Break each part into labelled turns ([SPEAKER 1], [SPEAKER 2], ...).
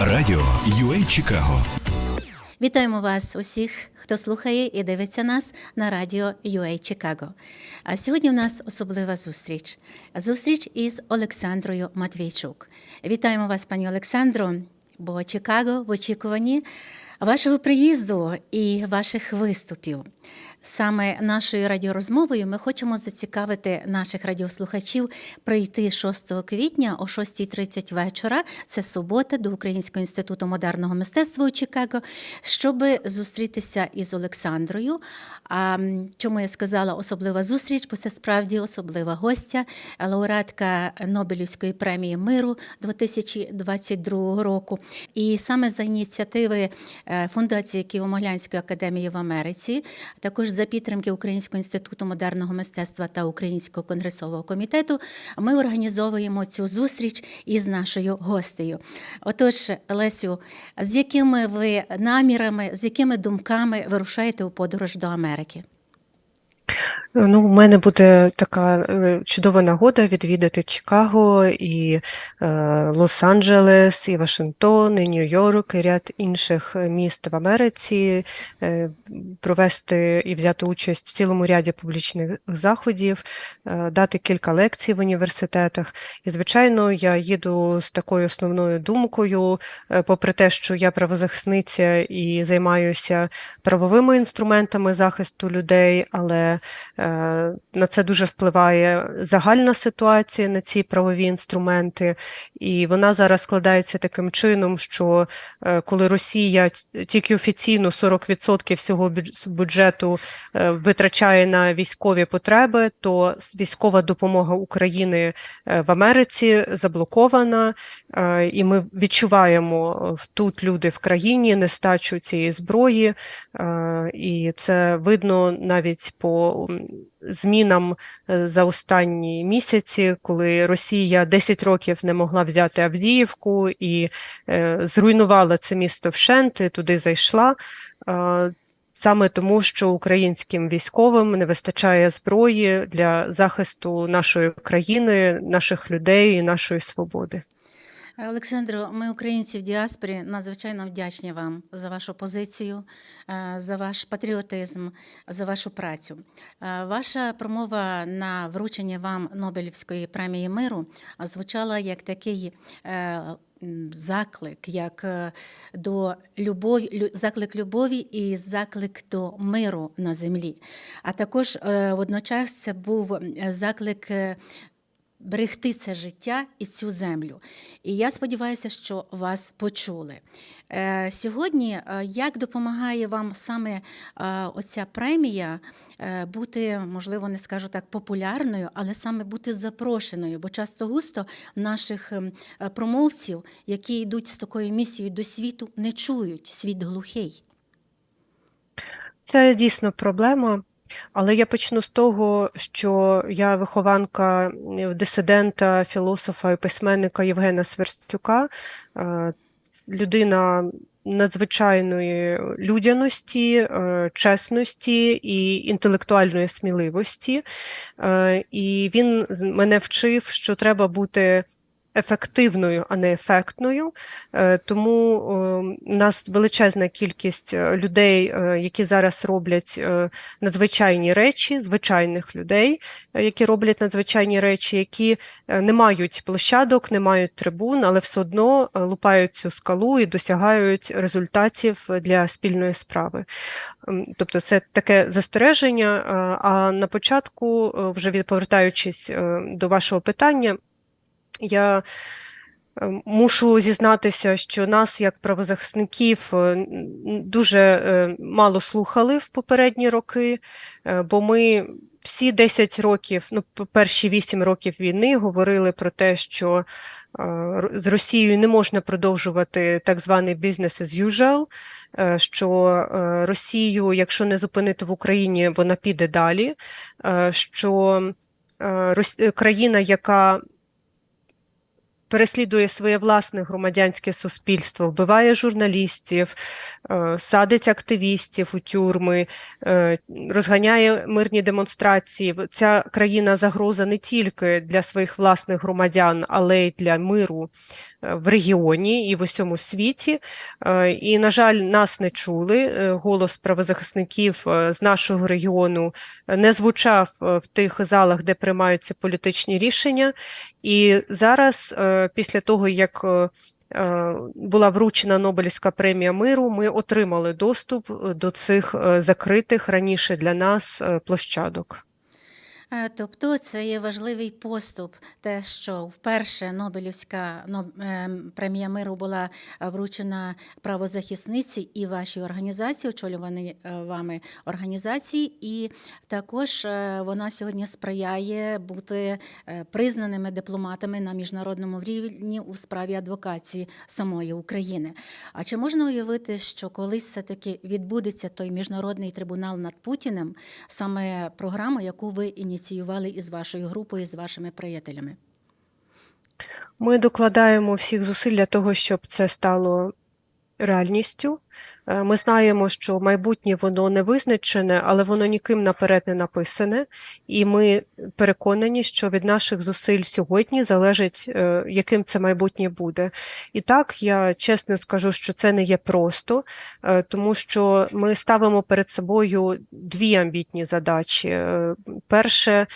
[SPEAKER 1] Радіо UA Чикаго
[SPEAKER 2] Вітаємо вас усіх, хто слухає і дивиться нас на радіо UA Чикаго. А сьогодні у нас особлива зустріч. Зустріч із Олександрою Матвійчук. Вітаємо вас, пані Олександро, бо Чикаго в очікуванні вашого приїзду і ваших виступів. Саме нашою радіорозмовою ми хочемо зацікавити наших радіослухачів прийти 6 квітня о 6.30 вечора. Це субота до Українського інституту модерного мистецтва у Чикаго, щоб зустрітися із Олександрою. А чому я сказала особлива зустріч? Бо це справді особлива гостя, лауреатка Нобелівської премії миру 2022 року. І саме за ініціативи е, фундації Києво-Могилянської академії в Америці, також за підтримки Українського інституту модерного мистецтва та Українського конгресового комітету, ми організовуємо цю зустріч із нашою гостею. Отож, Лесю, з якими ви намірами, з якими думками вирушаєте у подорож до Америки?
[SPEAKER 3] Ну, у мене буде така е, чудова нагода відвідати Чикаго і е, Лос-Анджелес, і Вашингтон, і Нью-Йорк, і ряд інших е, міст в Америці, е, провести і взяти участь в цілому ряді публічних заходів, е, дати кілька лекцій в університетах. І, звичайно, я їду з такою основною думкою, е, попри те, що я правозахисниця і займаюся правовими інструментами захисту людей, але е, на це дуже впливає загальна ситуація на ці правові інструменти, і вона зараз складається таким чином, що е, коли Росія тільки офіційно 40% всього бюдж- бюджету е, витрачає на військові потреби, то військова допомога України е, в Америці заблокована, е, і ми відчуваємо е, тут люди в країні нестачу цієї зброї, е, і це видно навіть по змінам е, за останні місяці, коли Росія 10 років не могла взяти Авдіївку і е, зруйнувала це місто вщент, і туди зайшла. е, Саме тому, що українським військовим не вистачає зброї для захисту нашої країни, наших людей і нашої свободи.
[SPEAKER 2] Олександро, ми, українці в діаспорі, надзвичайно вдячні вам за вашу позицію, е, за ваш патріотизм, за вашу працю. Е, Ваша промова на вручення вам Нобелівської премії миру звучала як такий. е, Заклик як до любові, заклик любові і заклик до миру на землі. А також водночас це був заклик берегти це життя і цю землю. І я сподіваюся, що вас почули. Е, Сьогодні е, як допомагає вам саме е, оця премія бути, можливо, не скажу так, популярною, але саме бути запрошеною, бо часто густо наших ем, промовців, які йдуть з такою місією до світу, не чують світ глухий.
[SPEAKER 3] Це дійсно проблема, але я почну з того, що я вихованка е, дисидента, філософа і письменника Євгена Сверстюка, е, людина надзвичайної людяності, е, чесності і інтелектуальної сміливості. І він мене вчив, що треба бути ефективною, а не ефектною. Е, Тому у нас величезна кількість е, людей, е, які зараз роблять надзвичайні речі, звичайних людей, які роблять надзвичайні речі, які не мають площадок, не мають трибун, але все одно лупають цю скалу і досягають результатів для спільної справи. Тобто це таке застереження. А на початку, вже повертаючись до вашого питання, я е, мушу зізнатися, що нас, як правозахисників, е, дуже е, мало слухали в попередні роки, е, бо ми всі 10 років, ну, перші 8 років війни говорили про те, що з Росією не можна продовжувати так званий business as usual, що Росію, якщо не зупинити в Україні, вона піде далі, що країна, яка переслідує своє власне громадянське суспільство, вбиває журналістів, е, садить активістів у тюрми, е, розганяє мирні демонстрації. Ця країна загроза не тільки для своїх власних громадян, але й для миру е, в регіоні і в усьому світі. І, на жаль, нас не чули. Голос правозахисників з нашого регіону не звучав в тих залах, де приймаються політичні рішення. І зараз, е, після того, як е, е, була вручена Нобелівська премія миру, ми отримали доступ до цих закритих раніше для нас площадок.
[SPEAKER 2] Е, Тобто це є важливий поступ, те, що вперше Нобелівська Ноб- ем, премія миру була е, вручена правозахисниці і вашій організації, очолюваній е, вами організації, і також вона сьогодні сприяє бути признаними дипломатами на міжнародному рівні у справі адвокації самої України. А чи можна уявити, що колись все-таки відбудеться той міжнародний трибунал над Путіним, саме програму, яку ви ініціювали із вашою групою, з вашими приятелями?
[SPEAKER 3] Ми докладаємо всіх зусиль для того, щоб це стало реальністю. Е, Ми знаємо, що майбутнє воно не визначене, але воно ніким наперед не написане, і ми переконані, що від наших зусиль сьогодні залежить, е, яким це майбутнє буде. І так, я чесно скажу, що це не є просто, е, тому що ми ставимо перед собою дві амбітні задачі. Перше,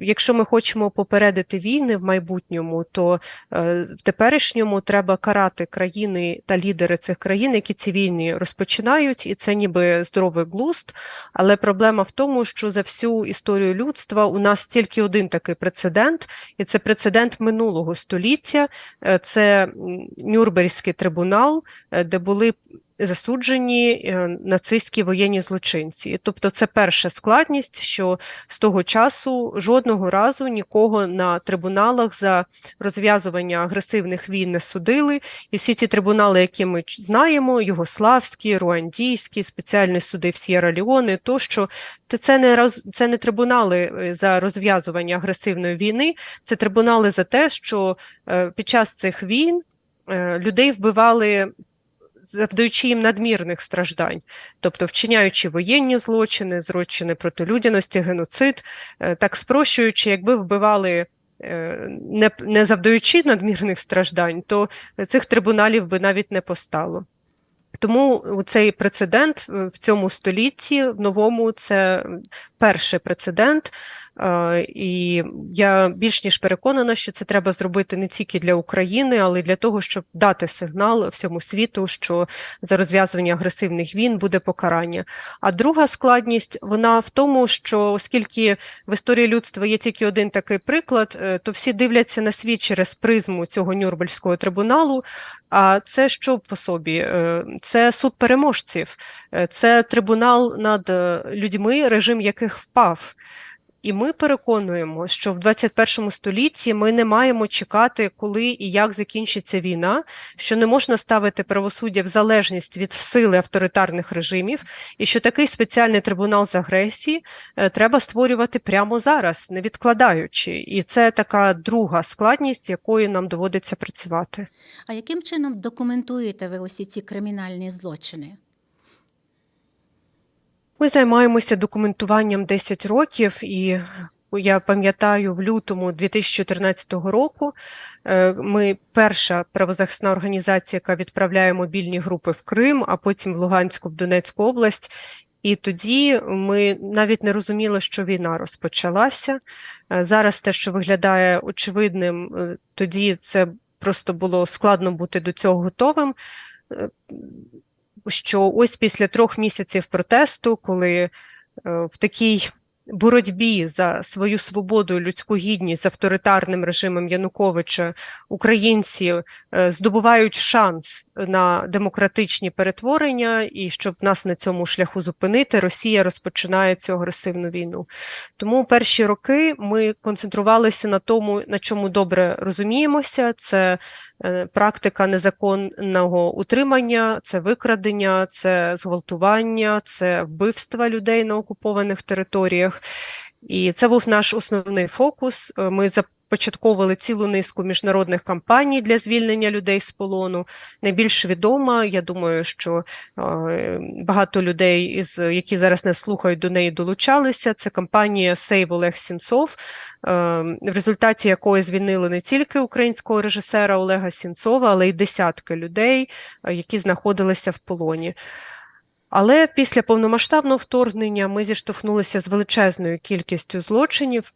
[SPEAKER 3] якщо ми хочемо попередити війни в майбутньому, то в теперішньому треба карати країни та лідери цих країн, які ці війни розпочинають, і це ніби здоровий глуст. Але проблема в тому, що за всю історію людства у нас тільки один такий прецедент, і це прецедент минулого століття. Е, Це Нюрнберзький трибунал, е, де були засуджені е, нацистські воєнні злочинці. Тобто, це перша складність, що з того часу жодного разу нікого на трибуналах за розв'язування агресивних війн не судили. І всі ті трибунали, які ми знаємо, югославські, руандійські, спеціальні суди в Сєра Леоне, тощо, то це не роз, це не трибунали е, за розв'язування агресивної війни, це трибунали за те, що е, під час цих війн людей вбивали. Завдаючи їм надмірних страждань, тобто вчиняючи воєнні злочини, злочини проти людяності, геноцид, е, так спрощуючи, якби вбивали е, не, не завдаючи надмірних страждань, то цих трибуналів би навіть не постало. Тому цей прецедент е, в цьому столітті, в новому, це перший прецедент. Е, І я більш ніж переконана, що це треба зробити не тільки для України, але й для того, щоб дати сигнал всьому світу, що за розв'язування агресивних війн буде покарання. А друга складність вона в тому, що оскільки в історії людства є тільки один такий приклад, е, то всі дивляться на світ через призму цього Нюрнберзького трибуналу. А це що по собі? Е, Це суд переможців, це трибунал над людьми, режим яких впав. І ми переконуємо, що в 21 столітті ми не маємо чекати, коли і як закінчиться війна, що не можна ставити правосуддя в залежність від сили авторитарних режимів, і що такий спеціальний трибунал з агресії е, треба створювати прямо зараз, не відкладаючи. І це така друга складність, якою нам доводиться працювати.
[SPEAKER 2] А яким чином документуєте ви усі ці кримінальні злочини?
[SPEAKER 3] Ми займаємося документуванням 10 років, і я пам'ятаю, в лютому 2014 року е, ми перша правозахисна організація, яка відправляє мобільні групи в Крим, а потім в Луганську, в Донецьку область. І тоді ми навіть не розуміли, що війна розпочалася. Е, Зараз те, що виглядає очевидним, е, тоді це просто було складно бути до цього готовим. Що ось після трьох місяців протесту, коли е, в такій боротьбі за свою свободу і людську гідність з авторитарним режимом Януковича українці е, здобувають шанс на демократичні перетворення, і щоб нас на цьому шляху зупинити, Росія розпочинає цю агресивну війну. Тому перші роки ми концентрувалися на тому, на чому добре розуміємося. Це практика незаконного утримання, це викрадення, це зґвалтування, це вбивства людей на окупованих територіях. І це був наш основний фокус. Е, Ми започатковували цілу низку міжнародних кампаній для звільнення людей з полону. Найбільш відома, я думаю, що е, багато людей, із які зараз нас слухають, до неї долучалися. Це кампанія Save Олег Сінцов, е, в результаті якої звільнили не тільки українського режисера Олега Сінцова, але й десятки людей, е, які знаходилися в полоні. Але після повномасштабного вторгнення ми зіштовхнулися з величезною кількістю злочинів.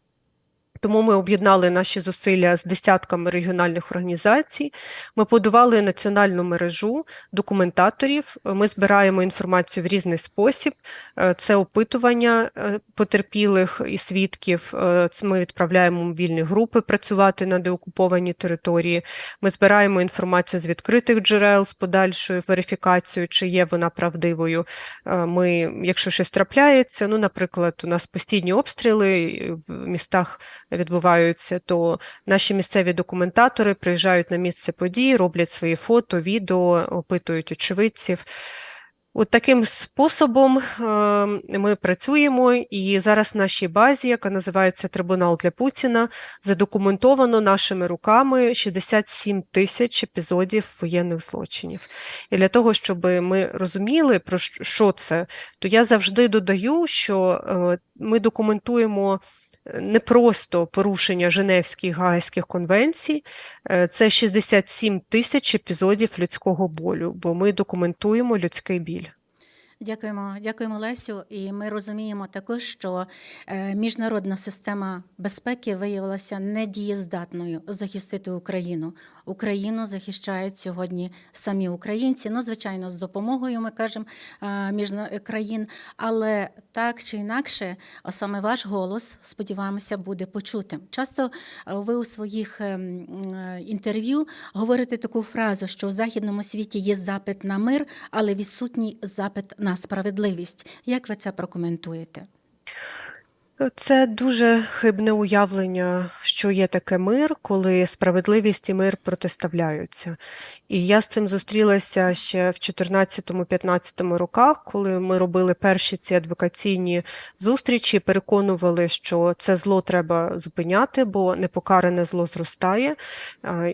[SPEAKER 3] Тому ми об'єднали наші зусилля з десятками регіональних організацій. Ми подавали національну мережу документаторів. Ми збираємо інформацію в різний спосіб. Е, Це опитування е, потерпілих і свідків. Е, Ми відправляємо мобільні групи працювати на деокупованій території. Ми збираємо інформацію з відкритих джерел з подальшою верифікацією, чи є вона правдивою. Ми, якщо щось трапляється, ну, наприклад, у нас постійні обстріли в містах відбуваються, то наші місцеві документатори приїжджають на місце подій, роблять свої фото, відео, опитують очевидців. От таким способом е, ми працюємо, і зараз в нашій базі, яка називається Трибунал для Путіна, задокументовано нашими руками 67 тисяч епізодів воєнних злочинів. І для того, щоб ми розуміли, про що це, то я завжди додаю, що е, ми документуємо не просто порушення Женевських гайських конвенцій, е, це 67 тисяч епізодів людського болю, бо ми документуємо людський біль.
[SPEAKER 2] Дякуємо, дякуємо, Лесю. І ми розуміємо також, що е, міжнародна система безпеки виявилася недієздатною захистити Україну. Україну захищають сьогодні самі українці. Ну, звичайно, з допомогою ми кажемо е, міжна країн, але так чи інакше, саме ваш голос, сподіваємося, буде почутим. Часто е, ви у своїх ем, е, інтерв'ю говорите таку фразу, що в західному світі є запит на мир, але відсутній запит на справедливість. Як ви це прокоментуєте?
[SPEAKER 3] Це дуже хибне уявлення, що є таке мир, коли справедливість і мир протиставляються. І я з цим зустрілася ще в 2014-2015 роках, коли ми робили перші ці адвокаційні зустрічі, переконували, що це зло треба зупиняти, бо непокаране зло зростає.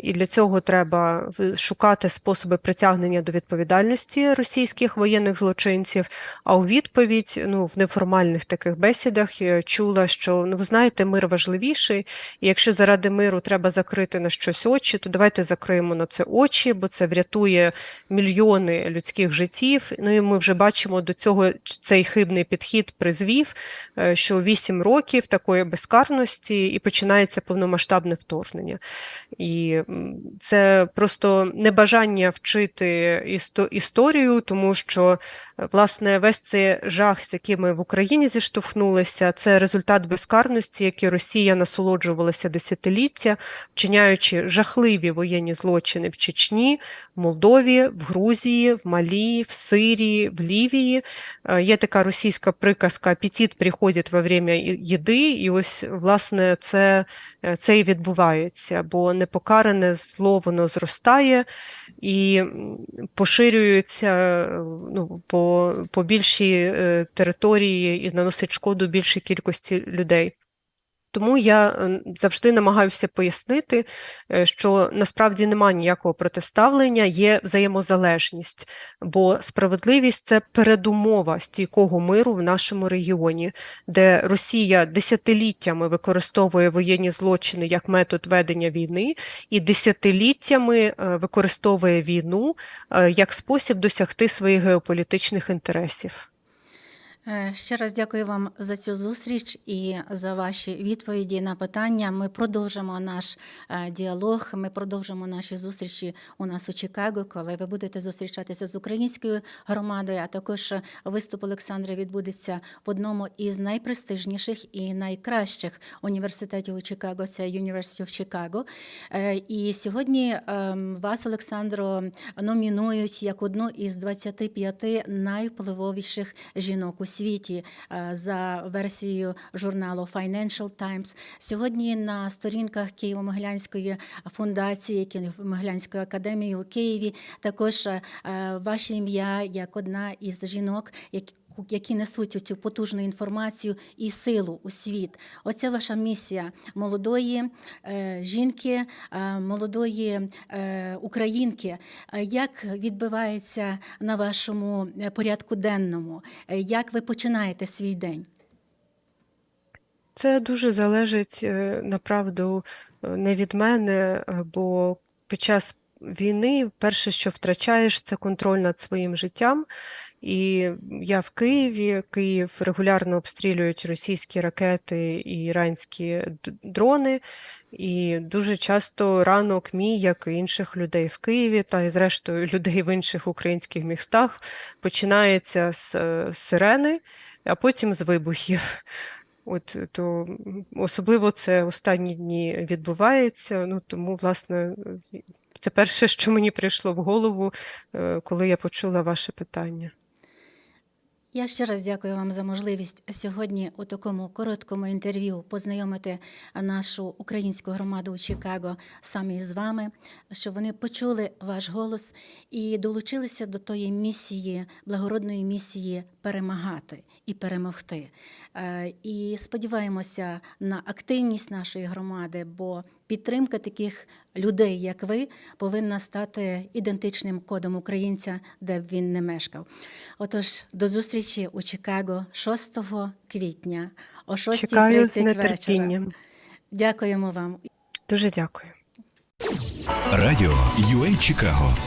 [SPEAKER 3] І для цього треба шукати способи притягнення до відповідальності російських воєнних злочинців. А у відповідь, ну в неформальних таких бесідах я чула, що ну ви знаєте, мир важливіший, і якщо заради миру треба закрити на щось очі, то давайте закриємо на це очі, бо це врятує мільйони людських життів. Ну і ми вже бачимо до цього цей хибний підхід призвів, е, що 8 років такої безкарності і починається повномасштабне вторгнення. І це просто небажання вчити істо- історію, тому що е, власне весь цей жах, з яким ми в Україні зіштовхнулися, це результат безкарності, який Росія насолоджувалася десятиліття, вчиняючи жахливі воєнні злочини в Чечні, в Молдові, в Грузії, в Малі, в Сирії, в Лівії. Е, Є така російська приказка «апетит приходить во время їди, і ось власне це, е, це і відбувається, бо непокаране зло воно зростає і поширюється е, ну, по, по більшій території і наносить шкоду більшій кількості людей. Тому я е, завжди намагаюся пояснити, е, що насправді немає ніякого протиставлення, є взаємозалежність, бо справедливість це передумова стійкого миру в нашому регіоні, де Росія десятиліттями використовує воєнні злочини як метод ведення війни, і десятиліттями е, використовує війну як спосіб досягти своїх геополітичних інтересів.
[SPEAKER 2] Е, Ще раз дякую вам за цю зустріч і за ваші відповіді на питання. Ми продовжимо наш е, діалог. Ми продовжимо наші зустрічі у нас у Чикаго, коли ви будете зустрічатися з українською громадою. А також виступ Олександра відбудеться в одному із найпрестижніших і найкращих університетів у Чикаго. Це University of Chicago. Е, І сьогодні ем, вас, Олександро, номінують як одну із 25 найвпливовіших жінок у світі е, за версією журналу Financial Times. Сьогодні на сторінках Києво-Могилянської фундації, Києво-Могилянської академії у Києві також е, ваше ім'я як одна із жінок, які несуть цю потужну інформацію і силу у світ. Оця ваша місія молодої е, жінки, е, молодої е, українки. Як відбувається на вашому порядку денному? Як ви починаєте свій день?
[SPEAKER 3] Це дуже залежить направду не від мене, бо під час війни перше, що втрачаєш, це контроль над своїм життям. І я в Києві, Київ регулярно обстрілюють російські ракети і іранські дрони. І дуже часто ранок мій, як і інших людей в Києві, та й зрештою людей в інших українських містах, починається з е, сирени, а потім з вибухів. От то особливо це останні дні відбувається. Ну тому, власне, е, це перше, що мені прийшло в голову, е, коли я почула ваше питання.
[SPEAKER 2] Я ще раз дякую вам за можливість сьогодні у такому короткому інтерв'ю познайомити нашу українську громаду у Чикаго саме з вами, щоб вони почули ваш голос і долучилися до тої місії, благородної місії перемагати і перемогти. Е, І сподіваємося на активність нашої громади, бо підтримка таких людей, як ви, повинна стати ідентичним кодом українця, де б він не мешкав. Отож, до зустрічі у Чикаго 6 квітня о 6.30
[SPEAKER 3] Чекаю
[SPEAKER 2] вечора. Дякуємо вам.
[SPEAKER 3] Дуже дякую.
[SPEAKER 1] Радіо UA Чикаго